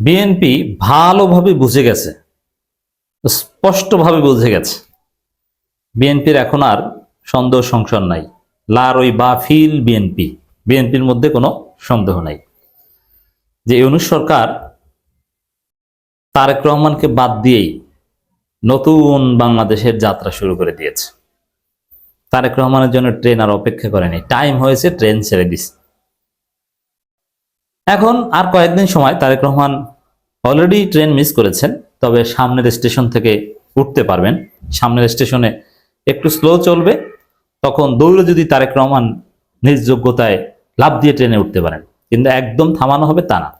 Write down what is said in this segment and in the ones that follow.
BNP ভালোভাবে বুঝে গেছে, স্পষ্টভাবে বুঝে গেছে। বিএনপির এখন আর সন্দেহ সংশয় নাই। লার ওই বাফিল বিএনপি, বিএনপির মধ্যে কোনো সন্দেহ নাই। যে ইউনুস সরকার তারেক রহমানকে বাদ দিয়েই নতুন বাংলাদেশের যাত্রা শুরু করে দিয়েছে। তারেক রহমানের জন্য ট্রেন আর অপেক্ষা করেনি। টাইম হয়েছে, ট্রেন ছেড়ে দিছে এখন আর কয়েকদিন সময় Tarek Rahman already train miss করেছেন, তবে সামনের স্টেশন থেকে উঠতে পারবেন। সামনের স্টেশনে একটু স্লো চলবে, তখন দৌড়ে যদি তারেক রহমান নিজ যোগ্যতায় লাভ দিয়ে ট্রেনে উঠতে পারেন। কিন্তু একদম থামানো হবে তা না।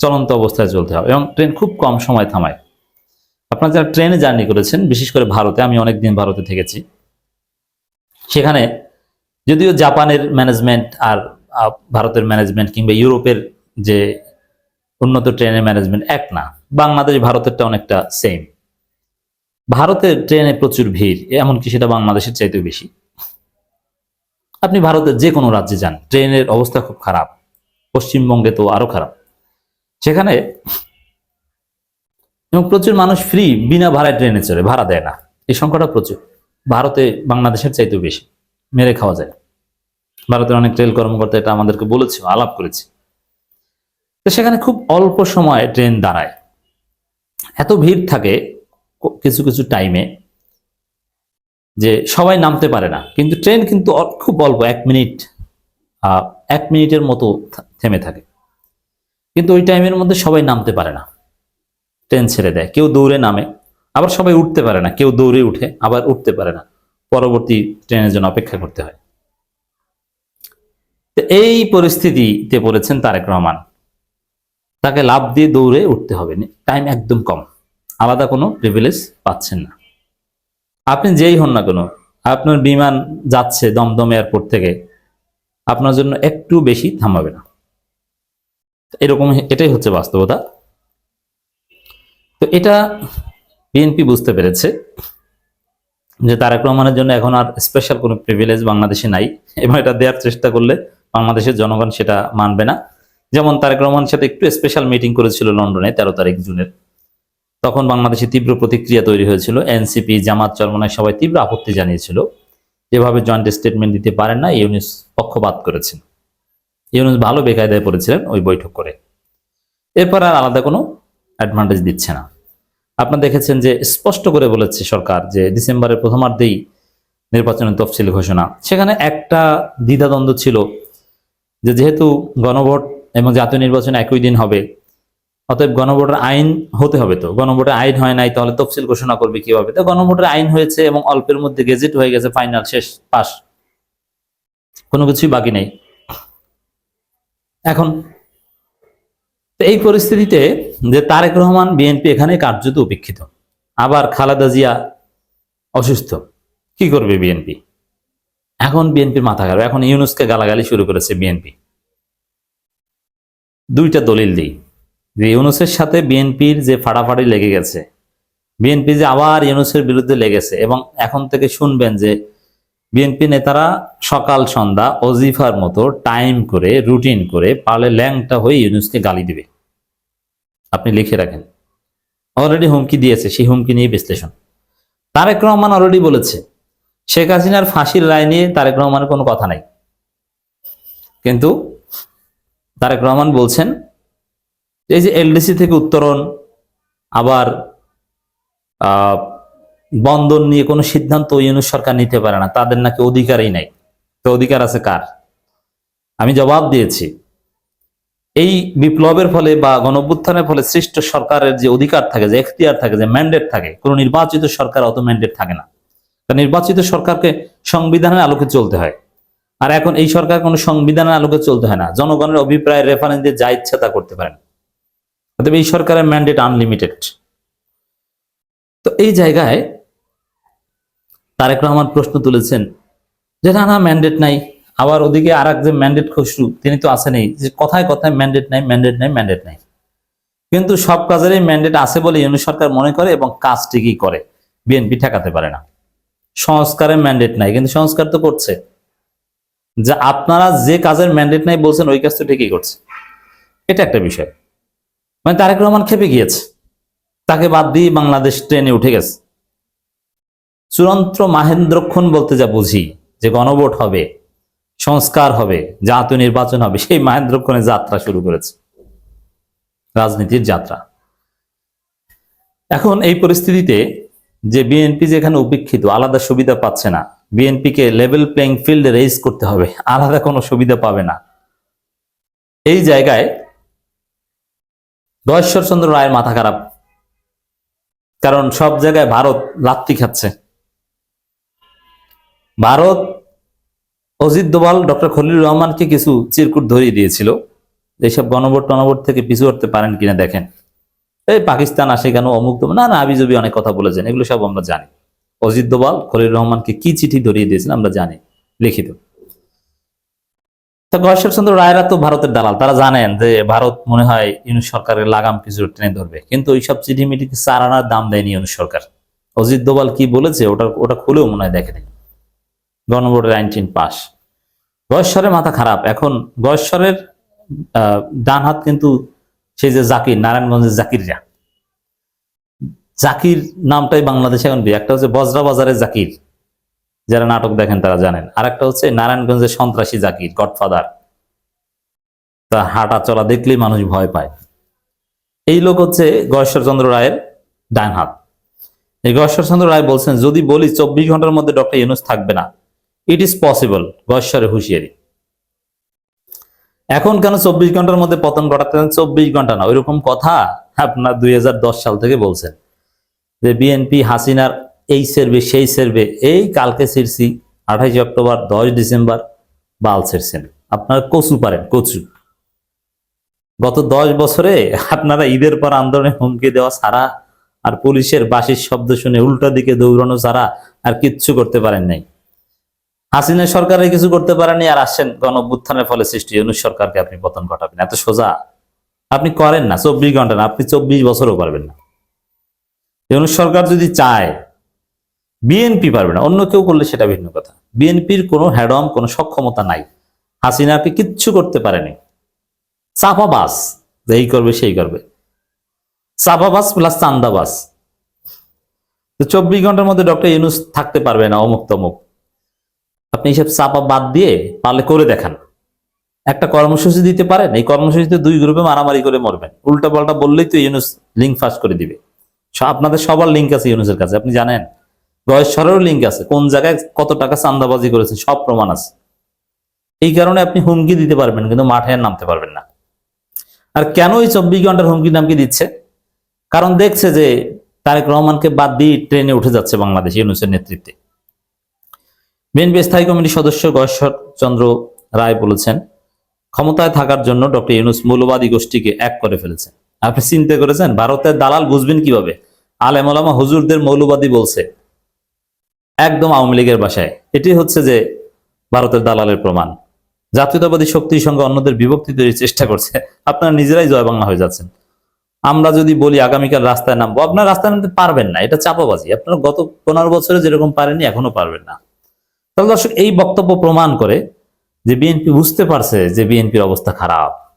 চলন্ত অবস্থায় চলতে হবে এবং ট্রেন খুব কম সময় থামায়। আপনারা যারা ট্রেনে জার্নি করেছেন, বিশেষ করে ভারতে, আমি অনেকদিন ভারতে থেকেছি। সেখানে যদিও জাপানের ম্যানেজমেন্ট আর ভারতের ম্যানেজমেন্ট কিংবা ইউরোপের যে উন্নত ট্রেনের ম্যানেজমেন্ট এক না। বাংলাদেশ ভারতেরটা অনেকটা সেম ভারতের ট্রেনে প্রচুর ভিড়, এমনকি সেটা বাংলাদেশের চাইতেও বেশি। আপনি ভারতের যে কোনো রাজ্যে যান, ট্রেনের অবস্থা খুব খারাপ। পশ্চিমবঙ্গে তো আরও খারাপ। সেখানে এবং প্রচুর মানুষ ফ্রি বিনা ভাড়ায় ট্রেনে চড়ে, ভাড়া দেয় না। এই সংখ্যাটা প্রচুর। ভারতে বাংলাদেশের চাইতেও বেশি। মেরে খাওয়া যায়। ভারতের অনেক রেল কর্মকর্তা এটা আমাদেরকে বলেছে, আলাপ করেছে। তো সেখানে খুব অল্প সময়ে ট্রেন দাঁড়ায়। এত ভিড় থাকে কিছু কিছু টাইমে যে সবাই নামতে পারে না। কিন্তু ট্রেন কিন্তু খুব অল্প, এক মিনিট এক মিনিটের মতো থেমে থাকে। কিন্তু ওই টাইমের মধ্যে সবাই নামতে পারে না। ট্রেন ছেড়ে দেয়। কেউ দৌড়ে নামে, আবার সবাই উঠতে পারে না। কেউ দৌড়ে উঠে, আবার উঠতে পারে না। পরবর্তী ট্রেনের জন্য অপেক্ষা করতে হয়। তো এই পরিস্থিতিতে পড়েছেন তারেক রহমান। তাকে লাভ দিয়ে দৌড়ে উঠতে হবে। টাইম একদম কম। আলাদা কোনো প্রিভিলেজ পাচ্ছেন না। আপনি যেই হন না কোনো, আপনার বিমান যাচ্ছে দমদম এয়ারপোর্ট থেকে, আপনার জন্য একটু বেশি থামাবে না। এরকম এটাই হচ্ছে বাস্তবতা। তো এটা বিএনপি বুঝতে পেরেছে যে তারেক রহমানের জন্য এখন আর স্পেশাল কোনো প্রিভিলেজ বাংলাদেশে নাই। এবং এটা দেওয়ার চেষ্টা করলে বাংলাদেশের জনগণ সেটা মানবে না। যেমন তারেক রহমানের সাথে একটু স্পেশাল মিটিং করেছিল লন্ডনে তেরো তারিখ জুনের। তখন বাংলাদেশে তীব্র প্রতিক্রিয়া তৈরি হয়েছিল। এনসিপি জামাত, চরমনায় সবাই তীব্র আপত্তি জানিয়েছিল। যেভাবে জয়েন্ট স্টেটমেন্ট দিতে পারেন না, ইউনিস পক্ষপাত করেছেন। ইউনুস ভালো বেকায়দায় পড়েছিলেন ওই বৈঠক করে। এরপর আর আলাদা কোনো অ্যাডভান্টেজ দিচ্ছে না। আপনারা দেখেছেন যে স্পষ্ট করে বলেছে সরকার যে ডিসেম্বরের প্রথমার্ধেই নির্বাচনের তফসিল ঘোষণা। সেখানে একটা দ্বিধাদ্বন্দ্ব ছিল যে যেহেতু গণভোট এবং জাতীয় নির্বাচন একই দিন হবে, অতএব গণভোটের আইন হতে হবে তো। গণভোটের আইন হয় নাই, তাহলে তফসিল ঘোষণা করবে কীভাবে? তো গণভোটের আইন হয়েছে এবং অল্পের মধ্যে গেজেট হয়ে গেছে, ফাইনাল শেষ, পাস। কোনো কিছুই বাকি নেই। এখন এই পরিস্থিতিতে যে তারেক রহমান বিএনপি এখানে কার্যত উপেক্ষিত। আবার খালেদা জিয়া অসুস্থ। কি করবে বিএনপি? এখন বিএনপির মাথা খারাপ। এখন ইউনুসকে গালাগালি শুরু করেছে বিএনপি। দুইটা দলিল দিই। যে ইউনুসের সাথে বিএনপির যে ফাড়াফাড়ি লেগে গেছে, বিএনপি যে আবার ইউনুসের বিরুদ্ধে লেগেছে, এবং এখন থেকে শুনবেন যে বিএনপি নেতারা সকাল সন্ধ্যা অজিফার মতো টাইম করে, রুটিন করে পারলে ল্যাংটা হয়ে ইউনুসকে গালি দিবে। আপনি লিখে রাখেন। অলরেডি হুমকি দিয়েছে, সেই হুমকি নিয়ে বিশ্লেষণ। তারেক রহমান অলরেডি বলেছে শেখ হাসিনার ফাঁসির রায় নিয়ে তারেক রহমানের কোনো কথা নাই। কিন্তু তারেক রহমান বলছেন, এই যে এলডিসি থেকে উত্তরণ, আবার বন্দর নিয়ে কোনো সিদ্ধান্ত ইউনুস সরকার নিতে পারে না, তাদের নাকি অধিকারই নাই। তো অধিকার আছে কার? আমি জবাব দিয়েছি, এই বিপ্লবের ফলে বা গণঅভ্যুত্থানের ফলে সৃষ্ট সরকারের যে অধিকার থাকে, যে এখতিয়ার থাকে, যে ম্যান্ডেট থাকে, কোনো নির্বাচিত সরকার অত ম্যান্ডেট থাকে না। কারণ নির্বাচিত সরকারকে সংবিধানের আলোকে চলতে হয়। আর এখন এই সরকার কোনো সংবিধানের আলোকে চলতে হয় না। জনগণের অভিপ্রায় রেফারেন্স দিয়ে যা ইচ্ছা তা করতে পারেন। অতএব এই সরকারের ম্যান্ডেট আনলিমিটেড তো এই জায়গায় তারেক রহমান প্রশ্ন তুলেছেন যে, না না ম্যান্ডেট নাই। আবার ওদিকে আর যে ম্যান্ডেট খসরু, তিনি তো আসেনই যে কথায় কথায় ম্যান্ডেট নাই ম্যান্ডেট নাই ম্যান্ডেট নাই। কিন্তু সব কাজেরই ম্যান্ডেট আছে বলে ইউনিট সরকার মনে করে এবং কাজটি কি করে? বিএনপি ঠেকাতে পারে না। সংস্কারের ম্যান্ডেট নাই, কিন্তু সংস্কার তো করছে। যে আপনারা যে কাজের ম্যান্ডেট নাই বলছেন, ওই কাজ তো ঠিকই করছে। এটা একটা বিষয়। মানে তারেক রহমান খেপে গিয়েছে। তাকে বাদ দিয়ে বাংলাদেশ ট্রেনে উঠে গেছে। চূড়ান্ত মাহেন্দ্রক্ষণ বলতে যা বুঝি, যে গণভোট হবে, সংস্কার হবে, জাতীয় নির্বাচন হবে, সেই মাহেন্দ্রক্ষণের যাত্রা শুরু করেছে। রাজনীতির যাত্রা। এখন এই পরিস্থিতিতে যে বিএনপি যেখানে উপেক্ষিত, আলাদা সুবিধা পাচ্ছে না। বিএনপিকে লেভেল প্লেইং ফিল্ডে রেজ করতে হবে, আলাদা কোনো সুবিধা পাবে না। এই জায়গায় চন্দ্র রায়ের মাথা খারাপ। কারণ সব জায়গায় ভারত লাত্তি খাচ্ছে। ভারত অজিত দোভাল, ডক্টর খলিলুর রহমানকে কিছু চিরকুট ধরিয়ে দিয়েছিল। এইসব গণভোট টনভোট থেকে পিছু হতে পারেন কিনা দেখেন। এই পাকিস্তান আসে কেন, অমুক না না, আবিজবি অনেক কথা বলেছেন, এগুলো সব আমরা জানি। অজিত দোভাল, খলিলুর রহমানকে কি চিঠি ধরিয়ে দিয়েছিলেন আমরা জানি, লিখিত। তা রায়রা তো ভারতের দালাল, তারা জানেন যে ভারত মনে হয় ইউনুস সরকারের লাগাম কিছু টেনে ধরবে, কিন্তু ওইসব চিঠি মিটিকে চার আনার দাম দেয়নি ইউনুস সরকার? অজিত দোভাল কি বলেছে, ওটা ওটা খুলেও মনে হয় দেখেনি। গণভোটের আইনটিন পাস। গয়েশ্বরের মাথা খারাপ, এখন গয়েশ্বরের ডান হাত কিন্তু সেই যে জাকির, নারায়ণগঞ্জের জাকিররা জাকির নামটাই বাংলাদেশে এখন। একটা হচ্ছে বজরা বাজারের জাকির। যারা নাটক দেখেন তারা জানেন। আর একটা হচ্ছে নারায়ণগঞ্জের সন্ত্রাসী জাকির, গডফাদার। তা হাঁটা চলা দেখলেই মানুষ ভয় পায়। এই লোক হচ্ছে গয়েশ্বরচন্দ্র রায়ের ডান হাত এই গয়েশ্বরচন্দ্র রায় বলছেন, যদি বলি, চব্বিশ ঘণ্টার মধ্যে ডক্টর ইউনুস থাকবে না। ইট ইজ পসিবল গয়েশ্বরের হুঁশিয়ারি। এখন কেন চব্বিশ ঘণ্টার মধ্যে পতন ঘটাতে চব্বিশ ঘণ্টা না, ওইরকম কথা আপনার দুই হাজার দশ সাল থেকে বলছেন। যে বিএনপি হাসিনার এই সেরবে, সেই সেরবে, এই কালকে ছিড়ছি, আঠাইশে অক্টোবর, দশ ডিসেম্বর, বাল ছিড়ছেন। আপনারা কচু পারেন, কচু। গত দশ বছরে আপনারা ঈদের পর আন্দোলনে হুমকি দেওয়া ছাড়া আর পুলিশের বাঁশির শব্দ শুনে উল্টা দিকে দৌড়ানো ছাড়া আর কিচ্ছু করতে পারেন নাই। হাসিনা সরকারে কিছু করতে পারেনি আর আসছেন গণ অভ্যুত্থানের ফলে সৃষ্টি ইউনুস সরকারকে আপনি পতন ঘটাবেন। এত সোজা। আপনি করেন না, চব্বিশ ঘণ্টা না, আপনি চব্বিশ বছরও পারবেন না। ইউনুস সরকার যদি চায়, বিএনপি পারবে না, অন্য কেউ করলে সেটা ভিন্ন কথা। বিএনপির কোনো হ্যাডম কোনো সক্ষমতা নাই। হাসিনাকে কিচ্ছু করতে পারেনি। চাপাবাস এই করবে সেই করবে। চাপাবাস প্লাস চান্দাবাস চব্বিশ ঘণ্টার মধ্যে ডক্টর ইউনুস থাকতে পারবে না অমুক তমুক আপনি এইসব চাপা বাদ দিয়ে পারলে করে দেখান। একটা কর্মসূচি দিতে পারেন, এই কর্মসূচিতে দুই গ্রুপে মারামারি করে মরবেন। উল্টা পাল্টা বললেই তো ইউনুস লিঙ্ক ফাস্ট করে দিবে। আপনাদের সবার লিঙ্ক আছে ইউনুসের কাছে, আপনি জানেন? গয়েশ্বরেরও লিঙ্ক আছে, কোন জায়গায় কত টাকা চান্দাবাজি করেছে সব প্রমাণ আছে। এই কারণে আপনি হুমকি দিতে পারবেন, কিন্তু মাঠে নামতে পারবেন না। আর কেন এই চব্বিশ ঘণ্টার হুমকি নামকি দিচ্ছে? কারণ দেখছে যে তারেক রহমানকে বাদ দিয়ে ট্রেনে উঠে যাচ্ছে বাংলাদেশ ইউনুসের নেতৃত্বে। বিএনপি স্থায়ী কমিটির সদস্য গয়েশ্বর চন্দ্র রায় বলেছেন, ক্ষমতায় থাকার জন্য ডক্টর ইউনুস মৌলবাদী গোষ্ঠীকে এক করে ফেলেছেন। আপনি চিন্তা করেছেন, ভারতের দালাল বুঝবেন কীভাবে? আলেমলামা হুজুরদের মৌলবাদী বলছে, একদম আওয়ামী লীগের বাসায়। এটি হচ্ছে যে ভারতের দালালের প্রমাণ। জাতীয়তাবাদী শক্তির সঙ্গে অন্যদের বিভক্তি তৈরির চেষ্টা করছে, আপনারা নিজেরাই জয় বাংলা হয়ে যাচ্ছেন। আমরা যদি বলি আগামীকাল রাস্তায় নামবো, আপনার রাস্তায় নামতে পারবেন না, এটা চাপাবাজি। আপনারা গত পনেরো বছরে যেরকম পারেননি, এখনও পারবেন না। দর্শক এই বক্তব্য প্রমাণ করে যে বিএনপি বুঝতে পারছে যে বিএনপির অবস্থা খারাপ।